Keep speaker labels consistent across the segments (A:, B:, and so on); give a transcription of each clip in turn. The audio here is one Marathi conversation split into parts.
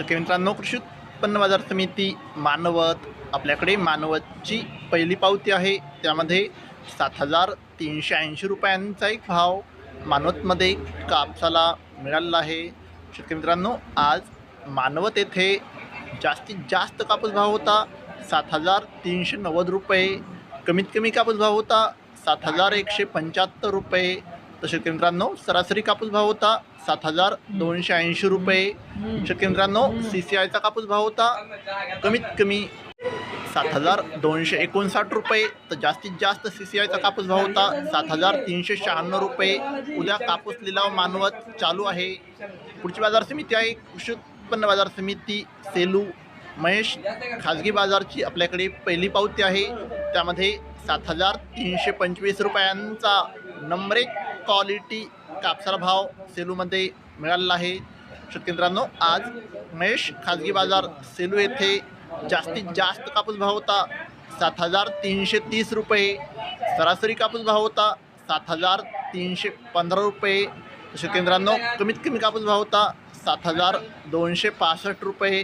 A: शेतकरी मित्रांनो कृषी उत्पन्न बाजार समिती मानवत आपल्याकडे मानवतची पहिली पावती आहे. त्यामध्ये सात हजार तीनशे ऐंशी रुपयांचा एक भाव मानवतमध्ये कापसाला मिळालेला आहे. शेतकरी मित्रांनो आज मानवत येथे जास्तीत जास्त कापूस भाव होता सात हजार तीनशे नव्वद रुपये. कमीत कमी कापूस भाव होता सात हजार एकशे पंच्याहत्तर रुपये. तर शेतकरी मित्रांनो सरासरी कापूस भाव होता सात हजार दोनशे ऐंशी रुपये. शेतकरी मित्रांनो सी सी आयचा कापूस भाव होता कमीत कमी सात हजार दोनशे एकोणसाठ रुपये. तर जास्तीत जास्त सी सी आयचा कापूस भाव होता सात हजार तीनशे शहाण्णव रुपये. उद्या कापूस लिलाव मानवत चालू आहे. पुढची बाजार समिती आहे. कृषी उत्पन्न बाजार समिती सेलू महेश खाजगी बाजारची आपल्याकडे पहिली पावती आहे. त्यामध्ये सात हजार तीनशे पंचवीस रुपयांचा नंबर एक क्वालिटी कापसाला भाव सेलूमध्ये मिळालेला आहे. शेतकरी आज महेश खाजगी बाजार सेलू येथे जास्तीत जास्त कापूस भाव होता. सात हजार तीनशे तीस रुपये. सरासरी कापूस भाव होता सात हजार तीनशे पंधरा रुपये. शेतकरी कमीत कमी कापूस भाव होता सात हजार दोनशे पासष्ट रुपये.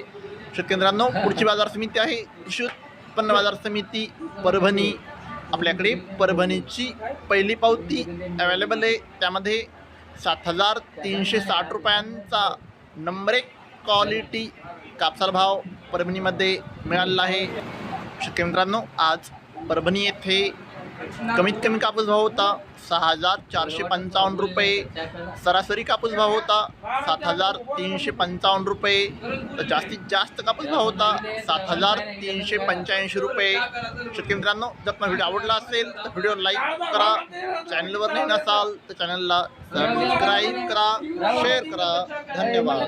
A: शेतकरी पुढची बाजार समिती आहे. कृषी उत्पन्न बाजार समिती परभणी. आपल्याकडे परभणीची पहिली पावती अवेलेबल आहे. त्यामध्ये सात हजार तीनशे साठ रुपयांचा नंबर एक क्वालिटी कापसाला भाव परभणीमध्ये मिळालेला आहे. शेतकरी मित्रांनो आज परभणी येथे कमीत कमी कापूस भाव होता सहा हजार चारशे पंचावन्न रुपये. सरासरी कापूस भाव होता सात हजार तीनशे पंचावन्न रुपये. तर जास्तीत जास्त कापूस भाव होता सात हजार तीनशे पंच्याऐंशी रुपये. शेतकरी मित्रांनो जर तुम्हाला व्हिडिओ आवडला असेल तर व्हिडिओ लाईक करा. चॅनलवर नाही असाल तर चॅनलला सबस्क्राईब करा शेअर करा. धन्यवाद.